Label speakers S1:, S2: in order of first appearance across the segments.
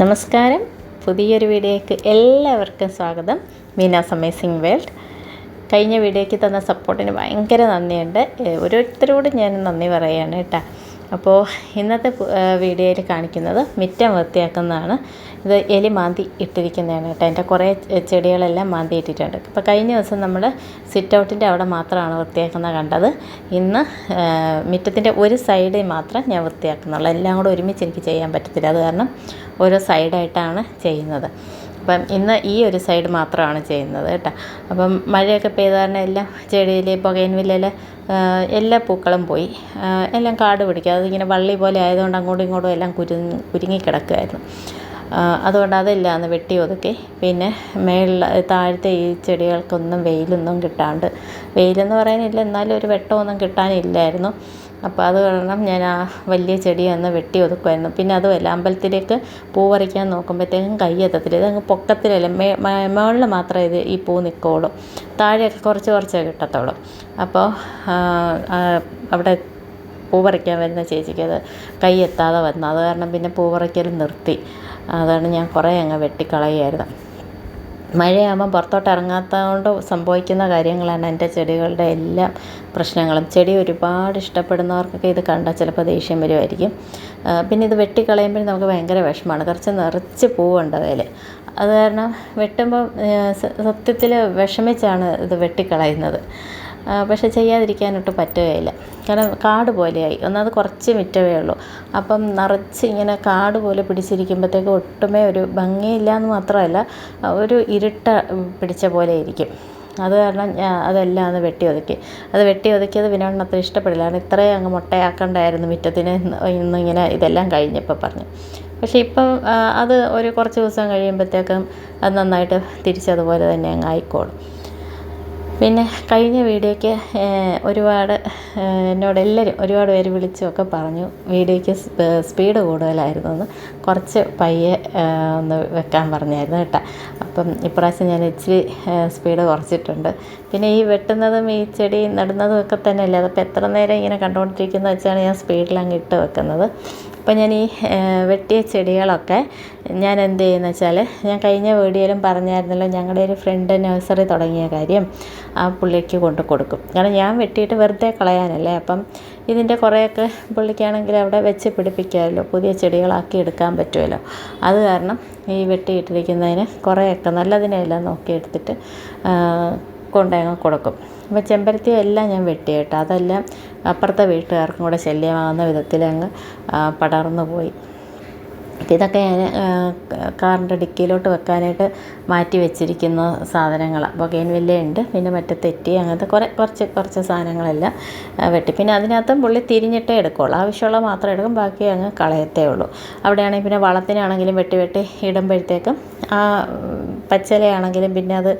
S1: നമസ്കാരം. പുതിയൊരു വീഡിയോയ്ക്ക് എല്ലാവർക്കും സ്വാഗതം. Meena's amazing world. കഴിഞ്ഞ വീഡിയോയ്ക്ക് തന്ന സപ്പോർട്ടിന് ഭയങ്കര നന്ദിയുണ്ട്. ഓരോരുത്തരോടും ഞാൻ നന്ദി പറയുകയാണ് കേട്ടോ. അപ്പോൾ ഇന്നത്തെ വീഡിയോയിൽ കാണിക്കുന്നത് മിറ്റം വൃത്തിയാക്കുന്നതാണ്. ഇത് എലി മാന്തി ഇട്ടിരിക്കുന്നതാണ് കേട്ടോ. എന്റെ കുറേ ചെടികളെല്ലാം മാന്തി ഇട്ടിട്ടുണ്ട്. അപ്പോൾ കഴിഞ്ഞ ദിവസം നമ്മൾ സിറ്റ് ഔട്ടിന്റെ അവിടെ മാത്രമാണ് വൃത്തിയാക്കുന്നത് കണ്ടത്. ഇന്ന് മുറ്റത്തിന്റെ ഒരു സൈഡിൽ മാത്രം ഞാൻ വൃത്തിയാക്കുന്നുള്ളൂ. എല്ലാം കൂടെ ഒരുമിച്ച് എനിക്ക് ചെയ്യാൻ പറ്റത്തില്ല. അത് കാരണം ഓരോ സൈഡായിട്ടാണ് ചെയ്യുന്നത്. അപ്പം ഇന്ന് ഈ ഒരു സൈഡ് മാത്രമാണ് ചെയ്യുന്നത് കേട്ടോ. അപ്പം മഴയൊക്കെ പെയ്ത കാരണം എല്ലാം ചെടിയിൽ പുകയൻവില്ലയിൽ എല്ലാ പൂക്കളും പോയി. എല്ലാം കാട് പിടിക്കുക അതിങ്ങനെ വള്ളി പോലെ ആയതുകൊണ്ട് അങ്ങോട്ടും ഇങ്ങോട്ടും എല്ലാം കുരുങ്ങി കുരുങ്ങി കിടക്കുമായിരുന്നു അതുകൊണ്ട് അതെല്ലാം ഒന്ന് വെട്ടി ഒതുക്കി. പിന്നെ മേളിൽ താഴത്തെ ഈ ചെടികൾക്കൊന്നും വെയിലൊന്നും കിട്ടാണ്ട് വെയിലെന്ന് പറയാനില്ല എന്നാലും ഒരു വെട്ടമൊന്നും കിട്ടാനില്ലായിരുന്നു. അപ്പോൾ അത് കാരണം ഞാൻ ആ വലിയ ചെടി ഒന്ന് വെട്ടി ഒതുക്കുമായിരുന്നു പിന്നെ അതുമല്ല അമ്പലത്തിലേക്ക് പൂ പറിക്കാൻ നോക്കുമ്പോഴത്തേക്കും കൈ എത്തത്തില്ല ഇതങ്ങ് പൊക്കത്തിലല്ല മുകളിൽ മാത്രമേ ഇത് ഈ പൂ നിൽക്കുകയുള്ളൂ. താഴെയൊക്കെ കുറച്ച് കുറച്ചേ കിട്ടത്തുള്ളൂ. അപ്പോൾ അവിടെ പൂ പറിക്കാൻ വരുന്ന ചേച്ചിക്ക് അത് കൈ എത്താതെ വന്നു. അത് കാരണം പിന്നെ പൂ പറിക്കൽ നിർത്തി. അതാണ് ഞാൻ കുറേ അങ്ങ് വെട്ടിക്കളയായിരുന്നു മഴയാകുമ്പോൾ പുറത്തോട്ട് ഇറങ്ങാത്തതുകൊണ്ട് സംഭവിക്കുന്ന കാര്യങ്ങളാണ് എന്റെ ചെടികളുടെ എല്ലാ പ്രശ്നങ്ങളും. ചെടി ഒരുപാട് ഇഷ്ടപ്പെടുന്നവർക്കൊക്കെ ഇത് കണ്ടാൽ ചിലപ്പോൾ ദേഷ്യം വരുമായിരിക്കും. പിന്നെ ഇത് വെട്ടിക്കളയുമ്പോൾ നമുക്ക് ഭയങ്കര വിഷമമാണ്. കുറച്ച് നിറച്ച് പൂവുണ്ട് അതിൽ. അത് കാരണം വെട്ടുമ്പം സത്യത്തിൽ വിഷമിച്ചാണ് ഇത് വെട്ടിക്കളയുന്നത്. പക്ഷെ ചെയ്യാതിരിക്കാനൊട്ട് പറ്റുകയില്ല. കാരണം കാട് പോലെയായി. ഒന്നാമത് കുറച്ച് മിറ്റമേ ഉള്ളൂ. അപ്പം നിറച്ച് ഇങ്ങനെ കാട് പോലെ പിടിച്ചിരിക്കുമ്പോഴത്തേക്ക് ഒട്ടുമേ ഒരു ഭംഗിയില്ല എന്ന് മാത്രമല്ല ഒരു ഇരുട്ട പിടിച്ച പോലെ ഇരിക്കും. അത് കാരണം അതെല്ലാം ഒന്ന് വെട്ടി ഒതുക്കി. അത് വെട്ടി ഒതുക്കിയത് വിനോദിന് അത്ര ഇഷ്ടപ്പെടില്ല. കാരണം ഇത്രയും അങ്ങ് മുട്ടയാക്കണ്ടായിരുന്നു മുറ്റത്തിന്. ഇന്ന് ഇന്നിങ്ങനെ ഇതെല്ലാം കഴിഞ്ഞപ്പോൾ പറഞ്ഞു. പക്ഷേ ഇപ്പം അത് ഒരു കുറച്ച് ദിവസം കഴിയുമ്പോഴത്തേക്കും അത് നന്നായിട്ട് തിരിച്ചതുപോലെ തന്നെ അങ്ങ് ആയിക്കോളും. പിന്നെ കഴിഞ്ഞ വീഡിയോയ്ക്ക് ഒരുപാട് എന്നോട് എല്ലാവരും ഒരുപാട് പേര് വിളിച്ചുമൊക്കെ പറഞ്ഞു വീഡിയോയ്ക്ക് സ്പീഡ് കൂടുതലായിരുന്നു എന്ന് കുറച്ച് പയ്യെ ഒന്ന് വെക്കാൻ പറഞ്ഞായിരുന്നു കേട്ടോ. അപ്പം ഇപ്രാവശ്യം ഞാൻ ഇച്ചിരി സ്പീഡ് കുറച്ചിട്ടുണ്ട്. പിന്നെ ഈ വെട്ടുന്നതും ഈ ചെടി നടുന്നതും ഒക്കെ തന്നെയല്ലേ? അതപ്പോൾ എത്ര നേരം ഇങ്ങനെ കണ്ടുകൊണ്ടിരിക്കുന്നത് വെച്ചാണ് ഞാൻ സ്പീഡിൽ അങ്ങ് ഇട്ട് വെക്കുന്നത്. അപ്പോൾ ഞാൻ ഈ വെട്ടിയ ചെടികളൊക്കെ ഞാൻ എന്ത് ചെയ്യുന്നു വെച്ചാൽ ഞാൻ കഴിഞ്ഞ വീഡിയോയിലും പറഞ്ഞായിരുന്നല്ലോ ഞങ്ങളുടെ ഒരു ഫ്രണ്ട് നഴ്സറി തുടങ്ങിയ കാര്യം ആ പുള്ളിക്ക് കൊണ്ട് കൊടുക്കും. കാരണം ഞാൻ വെട്ടിയിട്ട് വെറുതെ കളയാനല്ലേ. അപ്പം ഇതിന്റെ കുറേയൊക്കെ പുള്ളിക്കാണെങ്കിൽ അവിടെ വെച്ച് പിടിപ്പിക്കാമല്ലോ പുതിയ ചെടികളാക്കി എടുക്കാൻ പറ്റുമല്ലോ. അത് കാരണം ഈ വെട്ടിയിട്ടിരിക്കുന്നതിന് കുറേയൊക്കെ നല്ലതിനെല്ലാം നോക്കിയെടുത്തിട്ട് കൊണ്ടങ്ങ് കൊടുക്കും. അപ്പോൾ ചെമ്പരത്തി എല്ലാം ഞാൻ വെട്ടി കേട്ടോ. അതെല്ലാം അപ്പുറത്തെ വീട്ടുകാർക്കും കൂടെ ശല്യമാകുന്ന ആ, പടർന്നു പോയി. ഇതൊക്കെ ഞാൻ കാറിന്റെ ഡിക്കിയിലോട്ട് വെക്കാനായിട്ട് മാറ്റി വെച്ചിരിക്കുന്ന സാധനങ്ങളാണ് ബൊഗൈൻവില്ല ഉണ്ട് പിന്നെ മറ്റേ തെറ്റി അങ്ങനത്തെ കുറേ കുറച്ച് കുറച്ച് സാധനങ്ങളെല്ലാം വെട്ടി. പിന്നെ അതിനകത്തും പുള്ളി തിരിഞ്ഞിട്ടേ എടുക്കുള്ളൂ. ആവശ്യമുള്ള മാത്രം എടുക്കും ബാക്കി അങ്ങ് കളയത്തേ ഉള്ളൂ. അവിടെയാണെങ്കിൽ പിന്നെ വളത്തിനാണെങ്കിലും വെട്ടി വെട്ടി ഇടുമ്പോഴത്തേക്കും ആ പച്ചിലയാണെങ്കിലും പിന്നെ അത്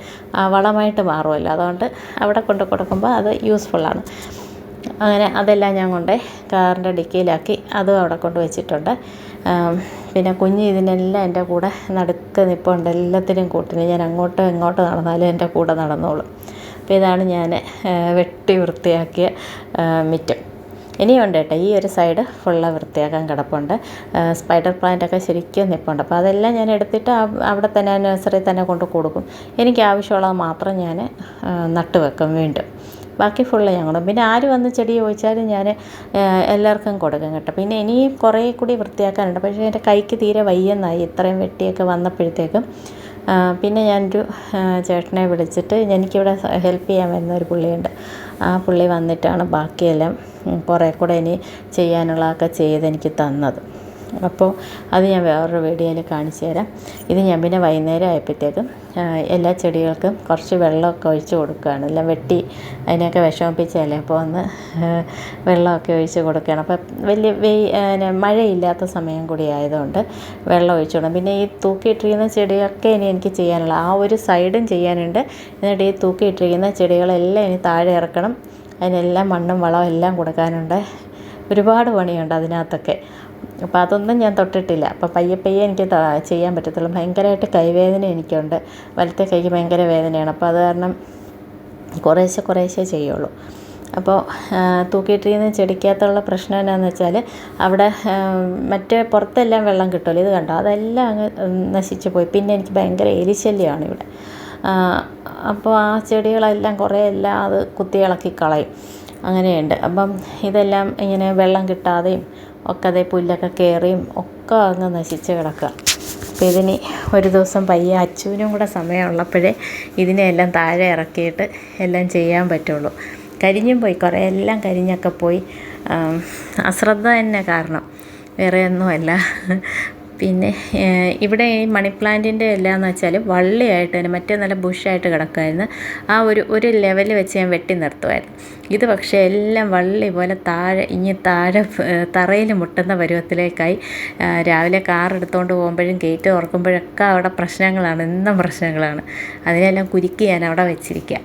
S1: വളമായിട്ട് മാറുമല്ലോ. അതുകൊണ്ട് അവിടെ കൊണ്ട് കൊടുക്കുമ്പോൾ അത് യൂസ്ഫുള്ളാണ്. അങ്ങനെ അതെല്ലാം ഞാൻ കൊണ്ട് കാറിന്റെ ഡിക്കിയിലാക്കി അതും അവിടെ കൊണ്ട് വെച്ചിട്ടുണ്ട്. പിന്നെ കുഞ്ഞ് ഇതിനെല്ലാം എന്റെ കൂടെ നടുക്ക് നിൽപ്പുണ്ട് എല്ലാത്തിനും കൂട്ടിന് ഞാൻ അങ്ങോട്ടോ ഇങ്ങോട്ടോ നടന്നാലും എന്റെ കൂടെ നടന്നോളും. അപ്പോൾ ഇതാണ് ഞാൻ വെട്ടി വൃത്തിയാക്കിയ മിറ്റം. ഇനിയുണ്ട് കേട്ടോ. ഈ ഒരു സൈഡ് ഫുള്ള് വൃത്തിയാക്കാൻ കിടപ്പുണ്ട്. സ്പൈഡർ പ്ലാന്റൊക്കെ ശരിക്കും നിൽപ്പുണ്ട് അപ്പോൾ അതെല്ലാം ഞാൻ എടുത്തിട്ട് അവിടെ തന്നെ നഴ്സറി തന്നെ കൊണ്ട് കൊടുക്കും. എനിക്ക് ആവശ്യമുള്ളത് മാത്രം ഞാൻ നട്ടു വെക്കും വീണ്ടും. ബാക്കി ഫുള്ള് ഞാൻ കൊടുക്കും. പിന്നെ ആര് വന്ന് ചെടി ചോദിച്ചാലും ഞാൻ എല്ലാവർക്കും കൊടുക്കും കേട്ടോ. പിന്നെ ഇനിയും കുറേ കൂടി വൃത്തിയാക്കാനുണ്ട്. പക്ഷേ എന്റെ കൈക്ക് തീരെ വയ്യെന്നായി. ഇത്രയും വെട്ടിയൊക്കെ വന്നപ്പോഴത്തേക്കും പിന്നെ ഞാനൊരു ചേട്ടനെ വിളിച്ചിട്ട് എനിക്കിവിടെ ഹെൽപ്പ് ചെയ്യാൻ വരുന്ന ഒരു പുള്ളിയുണ്ട്. ആ പുള്ളി വന്നിട്ടാണ് ബാക്കിയെല്ലാം ഉം, കുറേ കൂടെ ഇനി ചെയ്യാനുള്ളതൊക്കെ ചെയ്ത് എനിക്ക് തന്നത്. അപ്പോൾ അത് ഞാൻ വേറൊരു വീഡിയോയിൽ കാണിച്ചു തരാം. ഇത് ഞാൻ പിന്നെ വൈകുന്നേരം ആയപ്പോഴത്തേക്കും എല്ലാ ചെടികൾക്കും കുറച്ച് വെള്ളമൊക്കെ ഒഴിച്ച് കൊടുക്കുകയാണ്. എല്ലാം വെട്ടി അതിനെയൊക്കെ വിഷമിപ്പിച്ചല്ലേ? അപ്പോൾ ഒന്ന് വെള്ളമൊക്കെ ഒഴിച്ച് കൊടുക്കുകയാണ്. അപ്പോൾ വലിയ വെയ് മഴയില്ലാത്ത സമയം കൂടി ആയതുകൊണ്ട് വെള്ളം ഒഴിച്ചു കൊടുക്കും. പിന്നെ ഈ തൂക്കിയിട്ടിരിക്കുന്ന ചെടിയൊക്കെ ഇനി എനിക്ക് ചെയ്യാനുള്ള ആ ഒരു സൈഡും ചെയ്യാനുണ്ട്. എന്നിട്ട് ഈ തൂക്കിയിട്ടിരിക്കുന്ന ചെടികളെല്ലാം ഇനി താഴെ ഇറക്കണം. അതിനെല്ലാം മണ്ണും വളവും എല്ലാം കൊടുക്കാനുണ്ട്. ഒരുപാട് പണിയുണ്ട് അതിനകത്തൊക്കെ. അപ്പോൾ അതൊന്നും ഞാൻ തൊട്ടിട്ടില്ല. അപ്പോൾ പയ്യെ പയ്യെ എനിക്ക് ചെയ്യാൻ പറ്റത്തുള്ളൂ. ഭയങ്കരമായിട്ട് കൈവേദന എനിക്കുണ്ട്. വലത്തെ കൈക്ക് ഭയങ്കര വേദനയാണ്. അപ്പോൾ അത് കാരണം കുറേശ്ശെ കുറേശ്ശെ ചെയ്യുള്ളൂ. അപ്പോൾ തൂക്കിയിട്ടിരിക്കുന്ന ചെടിക്കകത്തുള്ള പ്രശ്നം എന്നാന്ന് വെച്ചാൽ അവിടെ മറ്റേ പുറത്തെല്ലാം വെള്ളം കിട്ടുമല്ലോ. ഇത് കണ്ടോ? അതെല്ലാം അങ്ങ് നശിച്ചു പോയി. പിന്നെ എനിക്ക് ഭയങ്കര എലിശല്യമാണ് ഇവിടെ. അപ്പോൾ ആ ചെടികളെല്ലാം കുറേ എല്ലാം അത് കുത്തി ഇളക്കി കളയും. അങ്ങനെയുണ്ട്. അപ്പം ഇതെല്ലാം ഇങ്ങനെ വെള്ളം കിട്ടാതെയും ഒക്കെ അതേ പുല്ലൊക്കെ കയറിയും ഒക്കെ അങ്ങ് നശിച്ച് കിടക്കുക. അപ്പോൾ ഇതിന് ഒരു ദിവസം പയ്യെ അച്ചുവിനും കൂടെ സമയമുള്ളപ്പോഴേ ഇതിനെല്ലാം താഴെ ഇറക്കിയിട്ട് എല്ലാം ചെയ്യാൻ പറ്റുള്ളൂ. കരിഞ്ഞും പോയി. കുറേ എല്ലാം കരിഞ്ഞൊക്കെ പോയി. അശ്രദ്ധ തന്നെ കാരണം. വേറെ ഒന്നുമല്ല. പിന്നെ ഇവിടെ ഈ മണി പ്ലാന്റിന്റെ എല്ലാന്ന് വെച്ചാൽ വള്ളിയായിട്ട് തന്നെ മറ്റേ നല്ല ബുഷായിട്ട് കിടക്കുമായിരുന്നു ആ ഒരു ഒരു ലെവൽ വെച്ച് ഞാൻ വെട്ടി നിർത്തുമായിരുന്നു ഇത് പക്ഷേ എല്ലാം വള്ളി പോലെ താഴെ ഇനി താഴെ തറയിൽ മുട്ടുന്ന പരുവത്തിലേക്കായി രാവിലെ കാർ എടുത്തുകൊണ്ട് പോകുമ്പോഴും ഗേറ്റ് തുറക്കുമ്പോഴൊക്കെ അവിടെ പ്രശ്നങ്ങളാണ് എന്നും പ്രശ്നങ്ങളാണ്. അതിനെല്ലാം കുരുക്കി ഞാൻ അവിടെ വെച്ചിരിക്കുക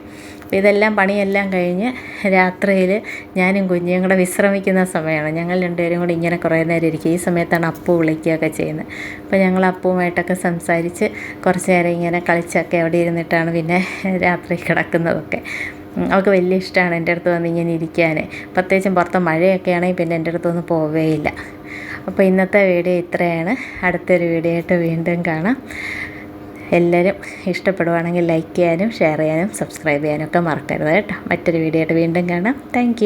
S1: അപ്പോൾ ഇതെല്ലാം പണിയെല്ലാം കഴിഞ്ഞ് രാത്രിയിൽ ഞാനും കുഞ്ഞും കൂടെ വിശ്രമിക്കുന്ന സമയമാണ്. ഞങ്ങൾ രണ്ടുപേരും കൂടി ഇങ്ങനെ കുറേ നേരം ഇരിക്കും. ഈ സമയത്താണ് അപ്പു വിളിക്കുകയൊക്കെ ചെയ്യുന്നത്. അപ്പോൾ ഞങ്ങൾ അപ്പുമായിട്ടൊക്കെ സംസാരിച്ച് കുറച്ച് നേരം ഇങ്ങനെ കളിച്ചൊക്കെ അവിടെ ഇരുന്നിട്ടാണ് പിന്നെ രാത്രി കിടക്കുന്നതൊക്കെ. അവൾക്ക് വലിയ ഇഷ്ടമാണ് എന്റെ അടുത്ത് വന്ന് ഇങ്ങനെ ഇരിക്കാൻ. പ്രത്യേകിച്ചും പുറത്ത് മഴയൊക്കെ ആണെങ്കിൽ പിന്നെ എന്റെ അടുത്തൊന്നും പോവേയില്ല. അപ്പോൾ ഇന്നത്തെ വീഡിയോ ഇത്രയാണ്. അടുത്തൊരു വീഡിയോ ആയിട്ട് വീണ്ടും കാണാം. എല്ലാവരും ഇഷ്ടപ്പെടുവാണെങ്കിൽ ലൈക്ക് ചെയ്യാനും ഷെയർ ചെയ്യാനും സബ്സ്ക്രൈബ് ചെയ്യാനും ഒക്കെ മറക്കരുത് കേട്ടോ. മറ്റൊരു വീഡിയോ ആയിട്ട് വീണ്ടും കാണാം. താങ്ക്